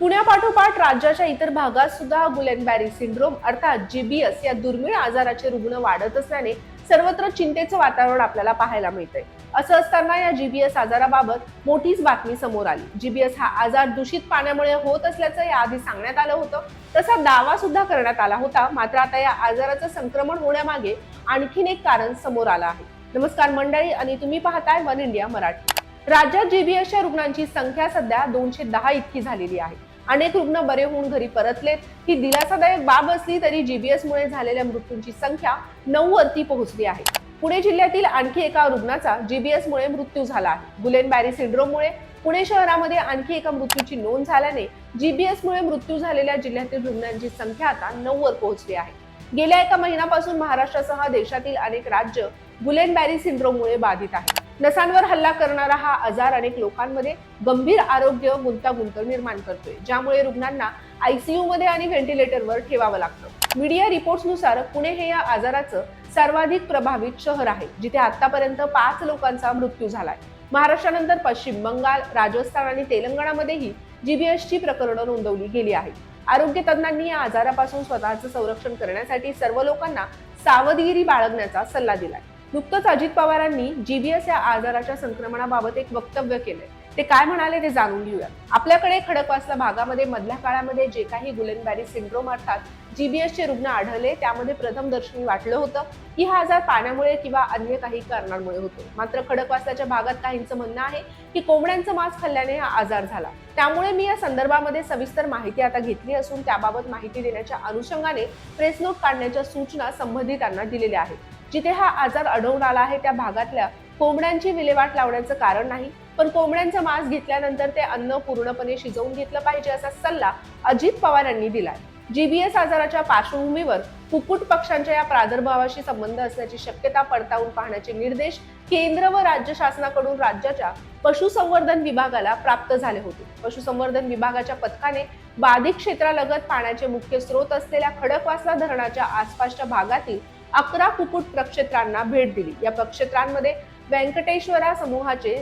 पुण्यापाठोपाठ राज्याच्या इतर भागात सुद्धा गुलेनबॅरी सिंड्रोम अर्थात जीबीएस या दुर्मिळ आजाराचे रुग्ण वाढत असल्याने सर्वत्र चिंतेचं वातावरण आपल्याला पाहायला मिळतंय. असं असताना या जीबीएस आजाराबाबत मोठीच बातमी समोर आली. जीबीएस हा आजार दूषित पाण्यामुळे होत असल्याचं याआधी सांगण्यात आलं होतं. तसा दावा सुद्धा करण्यात आला होता. मात्र आता या आजाराचं संक्रमण होण्यामागे आणखीन एक कारण समोर आलं आहे. नमस्कार मंडळी आणि तुम्ही पाहताय वन इंडिया मराठी. राज्यात जीबीएसच्या रुग्णांची संख्या सध्या दोनशे दहा इतकी झालेली आहे. अनेक रुग्ण बरे होऊन घरी परतलेत. ही दिलासादायक बाब असली तरी जीबीएसमुळे झालेल्या मृत्यूंची संख्या नऊ वरती पोहोचली आहे. पुणे जिल्ह्यातील आणखी एका रुग्णाचा जीबीएसमुळे मृत्यू झाला आहे. गुलेन बॅरी सिंड्रोममुळे पुणे शहरामध्ये आणखी एका मृत्यूची नोंद झाल्याने जीबीएसमुळे मृत्यू झालेल्या जिल्ह्यातील रुग्णांची संख्या आता नऊ वर पोहोचली आहे. गेल्या एका महिन्यापासून महाराष्ट्रासह देशातील अनेक राज्य गुलेन बॅरी सिंड्रोममुळे बाधित आहे नसांवर हल्ला करणारा हा आजार अनेक लोकांमध्ये गंभीर आरोग्य गुंतागुंत निर्माण करतोय. ज्यामुळे रुग्णांना आयसीयू मध्ये आणि व्हेंटिलेटरवर ठेवावं लागतं. मीडिया रिपोर्ट्सनुसार पुणे हे या आजाराचं सर्वाधिक प्रभावित शहर आहे जिथे आतापर्यंत पाच लोकांचा मृत्यू झालाय. महाराष्ट्रानंतर पश्चिम बंगाल राजस्थान आणि तेलंगणामध्येही जीबीएसची प्रकरणं नोंदवली गेली आहेत. आरोग्य तज्ज्ञांनी या आजारापासून स्वतःचं संरक्षण करण्यासाठी सर्व लोकांना सावधगिरी बाळगण्याचा सल्ला दिलाय. नुकतंच अजित पवारांनी जीबीएस या आजाराच्या संक्रमणाबाबत एक वक्तव्य केलंय. ते काय म्हणाले ते जाणून घेऊया. आपल्याकडे खडकवासला भागामध्ये मधल्या काळामध्ये जे काही गुलेनबॅरी सिंड्रोम अर्थात जीबीएसचे रुग्ण आढळले त्यामध्ये प्रथम दर्शनी वाटलं होतं. की हा आजार पाण्यामुळे किंवा अन्य काही कारणांमुळे होतो. मात्र खडकवासल्याच्या भागात काहींचं म्हणणं आहे की कोंबड्यांचं मांस खाल्ल्याने हा आजार झाला. त्यामुळे मी या संदर्भामध्ये सविस्तर माहिती आता घेतली असून त्याबाबत माहिती देण्याच्या अनुषंगाने प्रेस नोट काढण्याच्या सूचना संबंधितांना दिलेल्या आहेत. जिथे हा आजार आढळून आला आहे त्या भागातल्या कोंबड्यांची विल्हेवाट लावण्याचं कारण नाही. पण कोंबड्यांचं मांस घेतल्यानंतर ते अन्न पूर्णपणे शिजवून घेतलं पाहिजे असा सल्ला अजित पवार यांनी दिलाय. जीबीएस आजाराच्या पार्श्वभूमीवर कुक्कुट पक्ष्यांच्या या प्रादुर्भावाशी संबंध असण्याची शक्यता पडताळून पाहण्याचे निर्देश केंद्र व राज्य शासनाकडून राज्याच्या पशुसंवर्धन विभागाला प्राप्त झाले होते. पशुसंवर्धन विभागाच्या पथकाने बाधित क्षेत्रालगत पाण्याचे मुख्य स्रोत असलेल्या खडकवासला धरणाच्या आसपासच्या भागातील अकरा कुक्कुट प्रक्षेत्रांना भेट दिली. या प्रक्षेत्रांमध्ये व्यंकटेश्वरा समूहाचे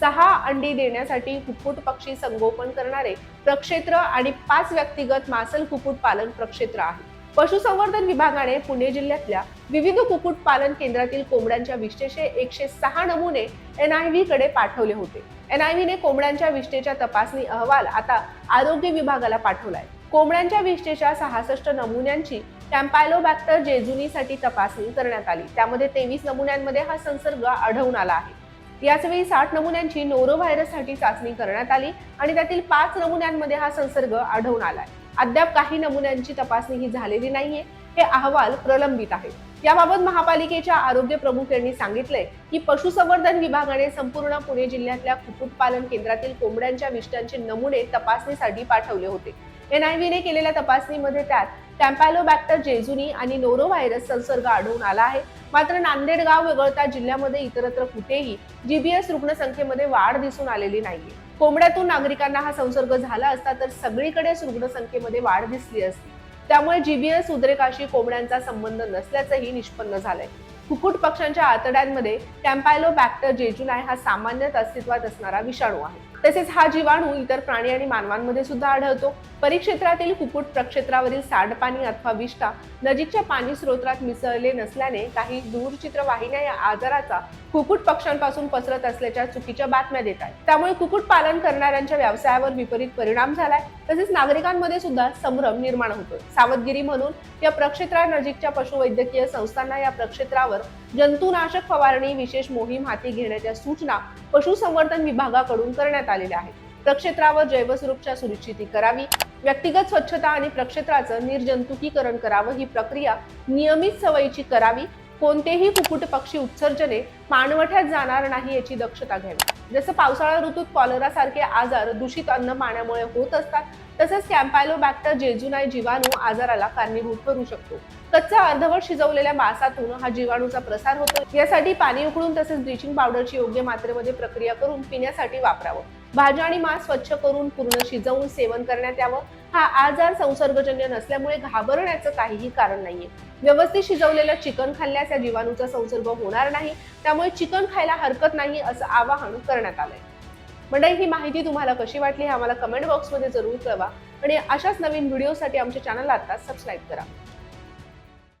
सहा अंडी देण्यासाठी कुक्कुट पक्षी संगोपन करणारे प्रक्षेत्र आणि पाच व्यक्तिगत मासल कुक्कुट पालन प्रक्षेत्र आहे. पशुसंवर्धन विभागाने पुणे जिल्ह्यातल्या विविध कुक्कुट पालन केंद्रातील कोंबड्यांच्या विष्ठेचे एकशे सहा नमुने एनआयव्ही कडे पाठवले होते. एन आय व्हीने कोंबड्यांच्या विष्ठेच्या तपासणी अहवाल आता आरोग्य विभागाला पाठवलाय. कोंबड्यांच्या विष्ठेच्या सहासष्ट नमुन्यांची कॅम्पायलोबॅक्टर जेजुनीसाठी तपासणी करण्यात आली. त्यामध्ये तेवीस नमुन्यांमध्ये हा संसर्ग आढळून आला आहे. याचवेळी साठ नमुन्यांची नोरो व्हायरससाठी चाचणी करण्यात आली आणि त्यातील पाच नमुन्यांमध्ये हा संसर्ग आढळून आहे अद्याप काही नमुन्यांची तपासणी ही झालेली नाहीये हे अहवाल प्रलंबित आहेत. याबाबत महापालिकेच्या आरोग्य प्रमुख यांनी सांगितलंय की पशुसंवर्धन विभागाने संपूर्ण पुणे जिल्ह्यातल्या कुक्कुटपालन केंद्रातील कोंबड्यांच्या विष्ठांचे नमुने तपासणीसाठी पाठवले होते. एनआयव्हीने केलेल्या तपासणीमध्ये त्यात टॅम्पॅलोबॅक्टर जेजुनी आणि नोरो व्हायरस संसर्ग आढळून आला आहे. मात्र नांदेड गाव वगळता जिल्ह्यामध्ये इतरत्र कुठेही जीबीएस रुग्णसंख्येमध्ये वाढ दिसून आलेली नाहीये. कोंबड्यातून नागरिकांना हा संसर्ग झाला असता तर सगळीकडेच रुग्णसंख्येमध्ये वाढ दिसली असती. त्यामुळे जीबीएस उद्रेकाशी कोंबड्यांचा संबंध नसल्याचंही निष्पन्न झालंय. कुक्कुट पक्ष्यांच्या आतड्यांमध्ये कॅम्पायलोबॅक्टर जेजुनाय हा सामान्यतः अस्तित्वात असणारा विषाणू आहे. तसेच हा जीवाणू इतर प्राणी आणि मानवांमध्ये सुद्धा आढळतो. परिक्षेत्रातील कुक्कुट प्रक्षेत्रावरील सांडपाणी अथवा विष्ठा नजीकच्या पाणी स्रोतात मिसळले नसल्याने काही दूरचित्र वाहिन्या या आजाराचा कुक्कुट पक्ष्यांपासून पसरत असल्याच्या चुकीच्या बातम्या देत आहेत. त्यामुळे कुकुट पालन करणाऱ्यांच्या व्यवसायावर विपरीत परिणाम झालाय. तसेच नागरिकांमध्ये सुद्धा संभ्रम निर्माण होतो सावधगिरी म्हणून या प्रक्षेत्रा नजीकच्या पशुवैद्यकीय संस्थांना या प्रक्षेत्रावर जंतुनाशक फवारणी विशेष मोहीम हाती घेण्याच्या सूचना पशुसंवर्धन विभागाकडून करण्यात आलेल्या आहेत. प्रक्षेत्रावर जैवस्वरूपच्या सुनिश्चिती करावी व्यक्तिगत स्वच्छता आणि प्रक्षेत्राचं निर्जंतुकीकरण करावं ही प्रक्रिया नियमित सवयीची करावी कोणतेही कुक्कुट पक्षी उत्सर्जने मानवठ्यात जाणार नाही याची दक्षता घ्यावी. जसं पावसाळा ऋतूत कॉलरासारखे आजार दूषित अन्न पाण्यामुळे होत असतात तसंच कॅम्पायलोबॅक्टर जेजुनाय जीवाणू आजाराला कारणीभूत करू शकतो. कच्चा अर्धवट शिजवलेल्या मांसातून हा जीवाणूचा प्रसार होतो. यासाठी पाणी उकळून तसेच ब्लिचिंग पावडरची योग्य मात्रेमध्ये प्रक्रिया करून पिण्यासाठी वापरावं. भाज्या आणि मांस स्वच्छ करून पूर्ण शिजवून सेवन करण्यात यावं. हा आजार संसर्गजन्य नसल्यामुळे घाबरण्याचं काहीही कारण नाहीये. व्यवस्थित शिजवलेलं चिकन खाल्ल्यास या जीवाणूचा संसर्ग होणार नाही. त्यामुळे चिकन खायला हरकत नाही असं आवाहन करण्यात आलंय. मंडळी ही माहिती तुम्हाला कशी वाटली हे आम्हाला कमेंट बॉक्समध्ये जरूर कळवा. आणि अशाच नवीन व्हिडिओसाठी आमच्या चॅनलला आता सबस्क्राईब करा.